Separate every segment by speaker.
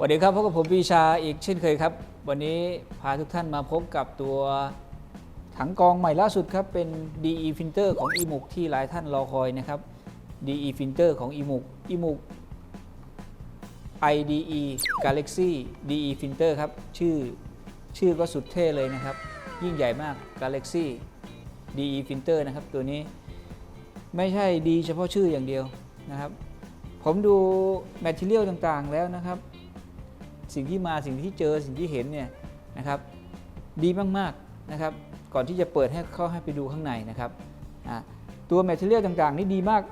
Speaker 1: สวัสดีครับพบกับผมปีชาอีกเช่นเคยครับ วันนี้พาทุกท่านมาพบกับตัวถังกองใหม่ล่าสุดครับ เป็น DE Filter ของ e m u k ที่หลายท่านรอคอยนะครับ DE Filter ของ e m u k e m u k IDE Galaxy DE Filter ครับ ชื่อชื่อก็สุดเท่เลยนะครับ ยิ่งใหญ่มาก Galaxy DE Filter นะครับ ตัวนี้ไม่ใช่ดีเฉพาะชื่ออย่างเดียวนะครับ ผมดูแมทเทียลต่างๆแล้วนะครับ สิ่งที่มาสิ่งที่เจอสิ่งที่เห็นเนี่ยนะครับดีมากๆนะครับก่อนที่จะเปิดให้เข้าให้ไปดูข้างในนะครับตัวแมทเทียลต่างๆ นี่ดีมาก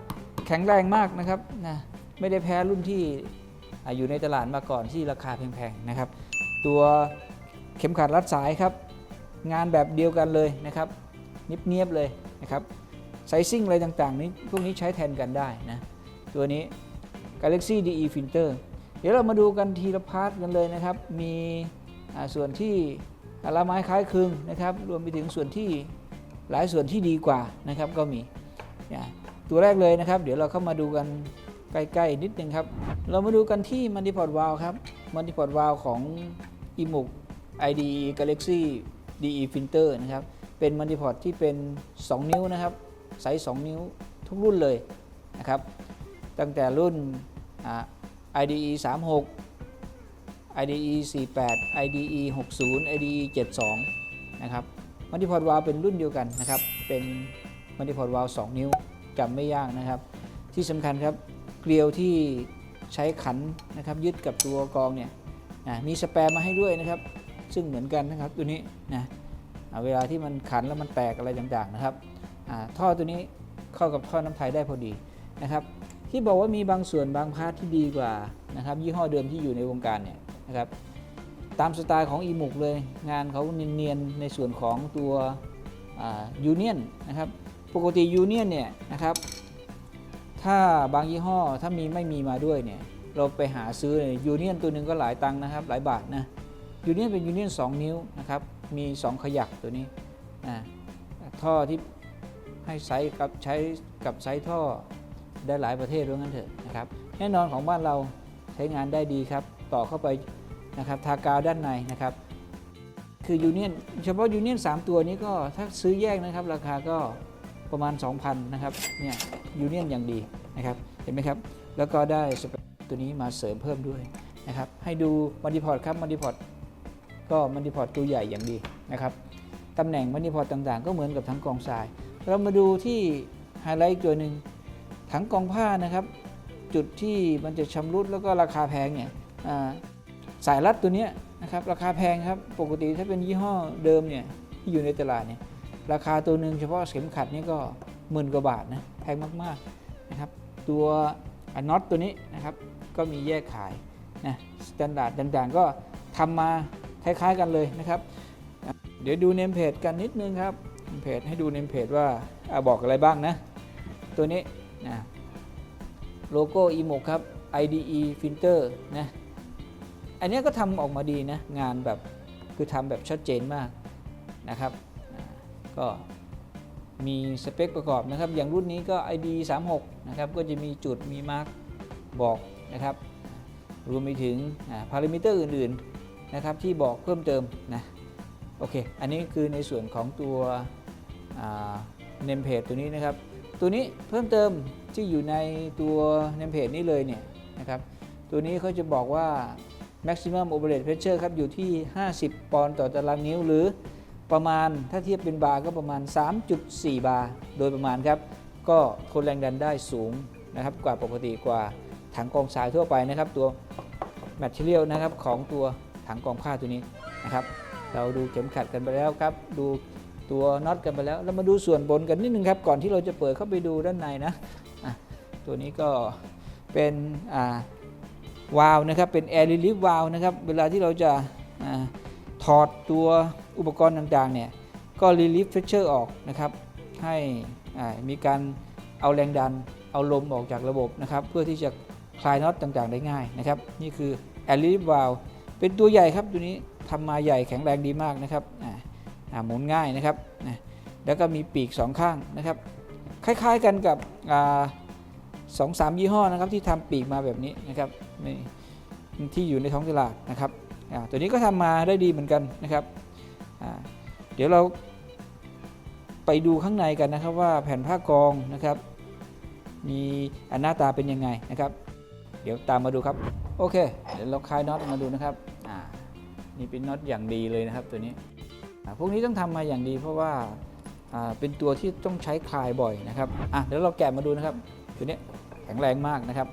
Speaker 1: แข็งแรงมากนะครับนะไม่ได้แพ้รุ่นที่ออยู่ในตลาดมาก่อนที่ราคาแพงๆนะครับ ตัวเข็มขัดรัดสายครับ งานแบบเดียวกันเลยนะครับเนียบๆเลยนะครับไซซิ่งอะไรต่างๆนี้พวกนี้ใช้แทนกันได้นะตัวนี้ Galaxy DE Filter เดี๋ยวเรามาดูกันทีละพาร์ทกันเลยนะครับ มีส่วนที่ละไม้คล้ายคลึงนะครับ รวมไปถึงส่วนที่หลายส่วนที่ดีกว่านะครับก็มีตัวแรกเลยนะครับ เดี๋ยวเราเข้ามาดูกันใกล้ๆนิดนึงครับ เรามาดูกันที่มันดิพอร์ตวาลครับมันดิพอร์ตวาลของ e m u k IDE Galaxy DE Filter นะครับ เป็นมันดิพอร์ตที่เป็น 2 นิ้วนะครับไซส์2นิ้วทุกรุ่นเลยนะครับ ตั้งแต่รุ่น IDE 36 IDE 48 IDE 60 IDE 72 นะครับมัลติพอร์ตวาลเป็นรุ่นเดียวกันนะครับ เป็นมัลติพอร์ตวาล2นิ้วจำไม่ยากนะครับ ที่สำคัญครับเกลียวที่ใช้ขันนะครับยึดกับตัวกองเนี่ยนะมีสแปร์มาให้ด้วยนะครับ ซึ่งเหมือนกันนะครับตัวนี้นะเวลาที่มันขันแล้วมันแตกอะไรต่างๆนะครับอ่าท่อตัวนี้เข้ากับท่อน้ำไทยได้พอดีนะครับ ที่บอกว่ามีบางส่วนบางพาร์ทที่ดีกว่านะครับยี่ห้อเดิมที่อยู่ในวงการเนี่ยนะครับตามสไตล์ของอีมุกเลย งานเขาเนียนๆในส่วนของตัวยูเนียนนะครับปกติยูเนียนเนี่ยนะครับถ้าบางยี่ห้อถ้ามีไม่มีมาด้วยเนี่ยเราไปหาซื้อยูเนียนตัวหนึ่งก็หลายตังค์นะครับหลายบาทนะยูเนียนเป็นยูเนียน2นิ้วนะครับมี 2 ขยักตัวนี้อ่าท่อที่ให้ไซส์กับใช้กับไซส์ท่อ ได้หลายประเทศด้วยงั้นเถอะนะครับแน่นอนของบ้านเราใช้งานได้ดีครับ ต่อเข้าไปนะครับทากาวด้านในนะครับ คือยูเนียนเฉพาะยูเนียน3ตัวนี้ก็ถ้าซื้อแยกนะครับ ราคาก็ประมาณ 2,000นะครับเนี่ยยูเนียนอย่างดีนะครับเห็นไหมครับแล้วก็ได้สเปคตัวนี้มาเสริมเพิ่มด้วยนะครับให้ดูมัลติพอร์ตครับมัลติพอร์ตก็มัลติพอร์ตตัวใหญ่อย่างดีนะครับตำแหน่งมัลติพอร์ตต่างๆ ก็เหมือนกับทั้งกองทราย เรามาดูที่ไฮไลท์อีกตัวหนึ่ง ถังกองผ้านะครับ จุดที่มันจะชำรุดแล้วก็ราคาแพงเนี่ยสายรัดตัวนี้นะครับราคาแพงครับปกติถ้าเป็นยี่ห้อเดิมเนี่ยที่อยู่ในตลาดเนี่ยราคาตัวหนึ่งเฉพาะเข็มขัดนี่ก็หมื่นกว่าบาทนะแพงมากๆนะครับตัวน็อตตัวนี้นะครับก็มีแยกขายนะสแตนดาร์ดต่างๆก็ทำมาคล้ายๆกันเลยนะครับอะเดี๋ยวดูเนมเพจกันนิดนึงครับเนมเพจให้ดูเนมเพจว่าอาบอกอะไรบ้างนะ ตัวนี้ นะโลโก้ e m o ครับ IDE Filter นะอันนี้ก็ทำออกมาดีนะ งานแบบคือทำแบบชัดเจนมากนะครับ ก็มีสเปคประกอบนะครับ อย่างรุ่นนี้ก็ ID 36นะครับ ก็จะมีจุดมีมาร์กบอกนะครับ รวมไปถึงพารามิเตอร์อื่นๆนะครับ ที่บอกเพิ่มเติมนะ โอเค อันนี้คือในส่วนของตัวเนมเพจตัวนี้นะครับ ตัวนี้เพิ่มเติมที่อยู่ในตัวเนมเพจนี้เลยเนี่ยนะครับตัวนี้เขาจะบอกว่า maximum overhead pressure ครับอยู่ที่ 50 ปอนด์ต่อตารางนิ้วหรือประมาณถ้าเทียบเป็นบาร์ก็ประมาณ 3.4 บาร์โดยประมาณครับ ก็ทนแรงดันได้สูงนะครับ กว่าปกติกว่าถังกองทรายทั่วไปนะครับ ตัว material นะครับของตัวถังกองผ้าตัวนี้นะครับ เราดูเข็มขัดกันไปแล้วครับ ดู ตัวน็อตกันไปแล้ว เรามาดูส่วนบนกันนิดนึงครับ ก่อนที่เราจะเปิดเข้าไปดูด้านในนะะตัวนี้ก็เป็นวาล์วนะครับ เป็น air relief valve นะครับ เวลาที่เราจะอถอดตัวอุปกรณ์ต่างๆเนี่ย ก็ relief pressure ออกนะครับ ให้มีการเอาแรงดัน เอาลมออกจากระบบนะครับ เพื่อที่จะคลายน็อตต่างๆได้ง่ายนะครับ นี่คือ air relief valve เป็นตัวใหญ่ครับตัวนี้ทำมาใหญ่แข็งแรงดีมากนะครับอ่า หมุนง่ายนะครับนะแล้วก็มีปีกสองข้างนะครับ คล้ายๆกันกับสองสามยี่ห้อนะครับที่ทำปีกมาแบบนี้นะครับนี่ที่อยู่ในท้องตลาดนะครับตัวนี้ก็ทำมาได้ดีเหมือนกันนะครับเดี๋ยวเราไปดูข้างในกันนะครับว่าแผ่นผ้ากองนะครับ มีอันหน้าตาเป็นยังไงนะครับ เดี๋ยวตามมาดูครับโอเค เดี๋ยวเราคลายน็อตมาดูนะครับนี่เป็นน็อตอย่างดีเลยนะครับตัวนี้ พวกนี้ต้องทำมาอย่างดีเพราะว่าเป็นตัวที่ต้องใช้คลายบ่อยนะครับอะเดี๋ยวเราแกะมาดูนะครับ ตัวนี้แข็งแรงมากนะครับ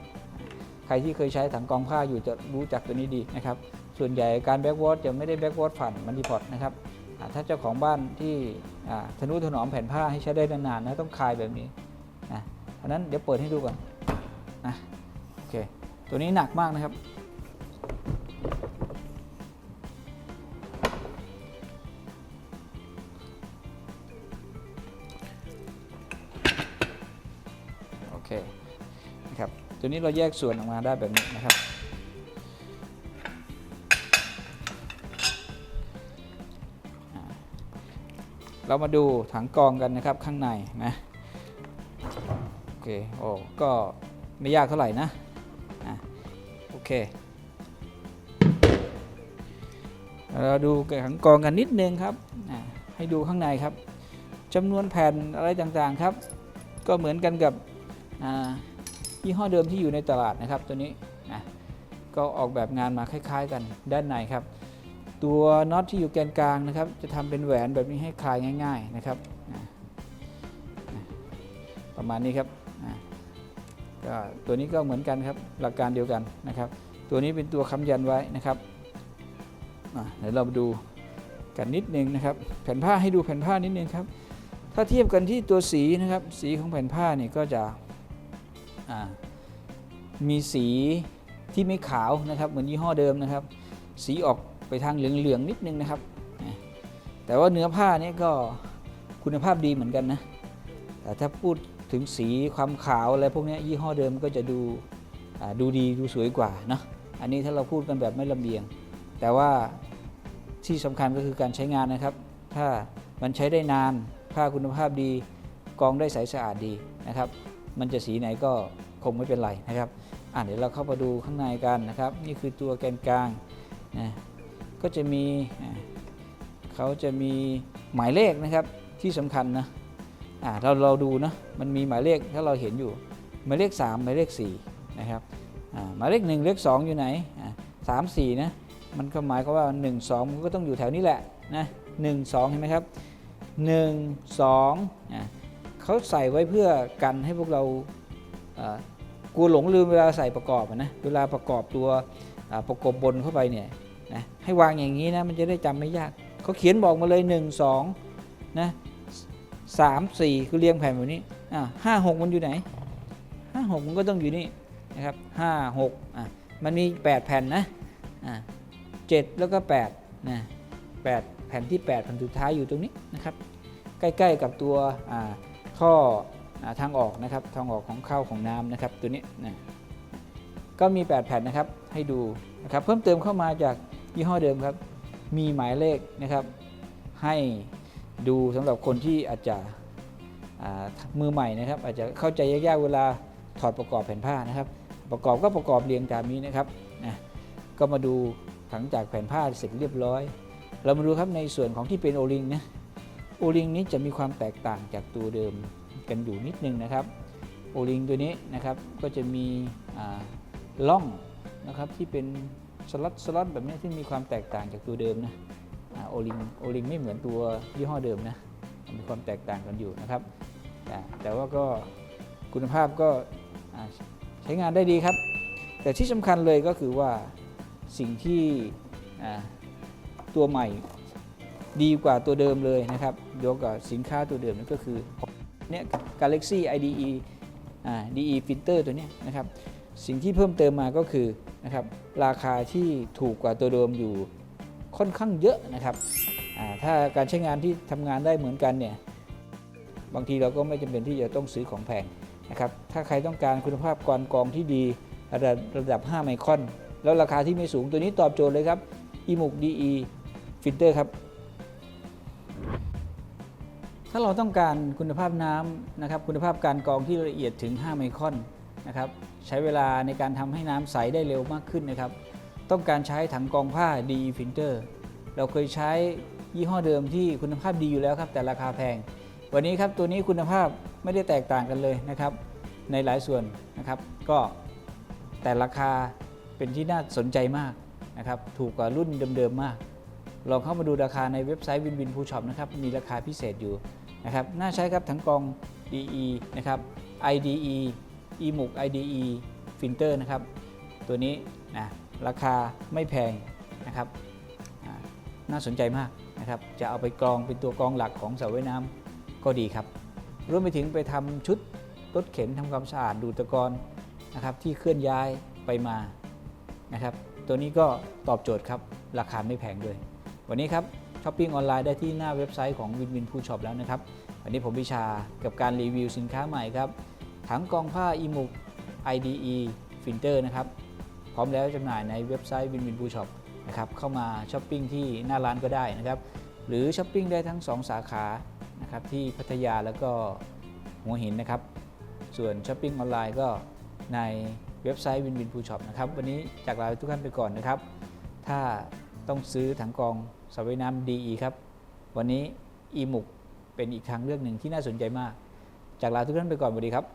Speaker 1: ใครที่เคยใช้ถังกองผ้าอยู่จะรู้จักตัวนี้ดีนะครับ ส่วนใหญ่การแบ็กวอตจะไม่ได้แบ็กวอตผ่านมันดีพอตนะครับถ้าเจ้าของบ้านที่ทนุถนอมแผ่นผ้าให้ใช้ได้นานๆนะต้องคลายแบบนี้นะเพราะฉะนั้นเดี๋ยวเปิดให้ดูก่อนนะโอเคตัวนี้หนักมากนะครับ นี้เราแยกส่วนออกมาได้แบบนี้นะครับ เรามาดูถังกรองกันนะครับข้างในนะ โอเค โอ้ ก็ไม่ยากเท่าไหร่นะอะโอเค เราดูถังกรองกันนิดนึงครับให้ดูข้างในครับจำนวนแผ่นอะไรต่างๆครับ ก็เหมือนกันกับอ่า ยี่ห้อเดิมที่อยู่ในตลาดนะครับตัวนี้นะก็ออกแบบงานมาคล้าย ๆ กันด้านในครับ ตัวน็อตที่อยู่แกนกลางนะครับ จะทำเป็นแหวนแบบนี้ให้คลายง่าย ๆนะครับอะประมาณนี้ครับอะก็ตัวนี้ก็เหมือนกันครับหลักการเดียวกันนะครับ ตัวนี้เป็นตัวค้ำยันไว้นะครับอะเดี๋ยวเรามาดูกันนิดนึงนะครับ แผ่นผ้าให้ดูแผ่นผ้านิดนึงครับถ้าเทียบกันที่ตัวสีนะครับ สีของแผ่นผ้านี่ก็จะ มีสีที่ไม่ขาวนะครับ เหมือนยี่ห้อเดิมนะครับ สีออกไปทางเหลืองๆนิดนึงนะครับ แต่ว่าเนื้อผ้านี่ก็คุณภาพดีเหมือนกันนะ แต่ถ้าพูดถึงสีความขาวอะไรพวกนี้ยี่ห้อเดิมก็จะดูดูดีดูสวยกว่าเนาะอันนี้ถ้าเราพูดกันแบบไม่ลำเอียง แต่ว่าที่สำคัญก็คือการใช้งานนะครับ ถ้ามันใช้ได้นานผ้าคุณภาพดีกองได้ใสสะอาดดีนะครับ มันจะสีไหนก็คงไม่เป็นไรนะครับอะเดี๋ยวเราเข้ามาดูข้างในกันนะครับ นี่คือตัวแกนกลางนะก็จะมีเขาจะมีหมายเลขนะครับที่สำคัญนะอ่าเราเราดูนะมันมีหมายเลขถ้าเราเห็นอยู่ หมายเลข 3 หมายเลข4นะครับอ่าหมายเลข 1 เลข 2 อยู่ไหนอ่าสามสี่นะมันก็หมายความว่า 1 2 มันก็ต้องอยู่แถวนี้แหละนะหนึ่งสองเห็นไหมครับ1 2อ่า เขาใส่ไว้เพื่อกันให้พวกเรากลัวหลงลืมเวลาใส่ประกอบอะนะเวลาประกอบตัวประกบบนเข้าไปเนี่ยนะให้วางอย่างนี้นะมันจะได้จำไม่ยากเขาเขียนบอกมาเลย 1 2นะสามสี่คือเรียงแผ่นแบบนี้อ่าห้าหกมันอยู่ไหนห้าหกมันก็ต้องอยู่นี่นะครับห้าหกอะมันมี8แผ่นนะอ่าเจ็ดแล้วก็8นะแปดแผ่นที่8แผ่นสุดท้ายอยู่ตรงนี้นะครับใกล้ๆกับตัวอ่า ท่ออทางออกนะครับทางออกของเข้าของน้ำนะครับตัวนี้นะก็มี 8 แผ่นนะครับให้ดูนะครับเพิ่มเติมเข้ามาจากยี่ห้อเดิมครับ มีหมายเลขนะครับให้ดูสำหรับคนที่อาจจะมือใหม่นะครับ อาจจะเข้าใจยากๆเวลาถอดประกอบแผ่นผ้านะครับ ประกอบก็ประกอบเรียงตามนี้นะครับนะก็มาดูหลังจากแผ่นผ้าเสร็จเรียบร้อย เรามาดูครับในส่วนของที่เป็นโอลิงนะ โอลิงนี้จะมีความแตกต่างจากตัวเดิมกันอยู่นิดนึงนะครับโอลิงตัวนี้นะครับก็จะมีล่องนะครับที่เป็นสล็อตสล็อตแบบนี้ที่มีความแตกต่างจากตัวเดิมนะโอลิงโอลิงไม่เหมือนตัวยี่ห้อเดิมนะมีความแตกต่างกันอยู่นะครับ แต่แต่ว่าก็คุณภาพก็ใช้งานได้ดีครับ แต่ที่สำคัญเลยก็คือว่าสิ่งที่ตัวใหม่ดีกว่าตัวเดิมเลยนะครับ ยกกับสินค้าตัวเดิมนั่นก็คือเนี่ย Galaxy IDE อ่า DE Filter ตัวเนี้ยนะครับ สิ่งที่เพิ่มเติมมาก็คือนะครับราคาที่ถูกกว่าตัวเดิมอยู่ค่อนข้างเยอะนะครับอ่าถ้าการใช้งานที่ทำงานได้เหมือนกันเนี่ยบางทีเราก็ไม่จำเป็นที่จะต้องซื้อของแพงนะครับถ้าใครต้องการคุณภาพกรกองที่ดีระดับระดับ 5 ไมครอน แล้วราคาที่ไม่สูงตัวนี้ตอบโจทย์เลยครับ e m u k DE Filter ครับ ถ้าเราต้องการคุณภาพน้ำนะครับคุณภาพการกรองที่ละเอียดถึง 5 ไมครอนนะครับใช้เวลาในการทำให้น้ำใสได้เร็วมากขึ้นนะครับ ต้องการใช้ถังกรองผ้า DE Filter เราเคยใช้ยี่ห้อเดิมที่คุณภาพดีอยู่แล้วครับแต่ราคาแพง วันนี้ครับตัวนี้คุณภาพไม่ได้แตกต่างกันเลยนะครับ ในหลายส่วนนะครับ ก็แต่ราคาเป็นที่น่าสนใจมากนะครับ ถูกกว่ารุ่นเดิมๆมากลองเข้ามาดูราคาในเว็บไซต์วินวินฟูช็อปนะครับ มีราคาพิเศษอยู่ นะครับน่าใช้ครับทั้งกรอง DE นะครับ IDE eMUC IDE Filter นะครับ ตัวนี้นะราคาไม่แพงนะครับน่าสนใจมากนะครับจะเอาไปกรองเป็นตัวกรองหลักของเสาว่ายน้ำก็ดีครับรวมไปถึงไปทำชุดรถเข็นทำความสะอาดดูดตะกอนนะครับที่เคลื่อนย้ายไปมานะครับ ตัวนี้ก็ตอบโจทย์ครับราคาไม่แพงด้วย วันนี้ครับ ช้อปปิ้งออนไลน์ได้ที่หน้าเว็บไซต์ของวินวินฟูช็อปแล้วนะครับ วันนี้ผมวิชากับการรีวิวสินค้าใหม่ครับถังกองผ้าอีมุก IDE Filter นะครับ พร้อมแล้วจำหน่ายในเว็บไซต์วินวินฟูช็อปนะครับเข้ามาช้อปปิ้งที่หน้าร้านก็ได้นะครับ หรือช้อปปิ้งได้ทั้ง 2 สาขานะครับที่พัทยาแล้วก็หัวหินนะครับ ส่วนช้อปปิ้งออนไลน์ก็ในเว็บไซต์วินวินฟูช็อปนะครับ วันนี้จากลาทุกท่านไปก่อนนะครับ ถ้า ต้องซื้อถังกรองสระว่ายน้ำดีครับ วันนี้อีมุกเป็นอีกทางเลือกหนึ่งที่น่าสนใจมาก จากลาทุกท่านไปก่อนสวัสดีครับ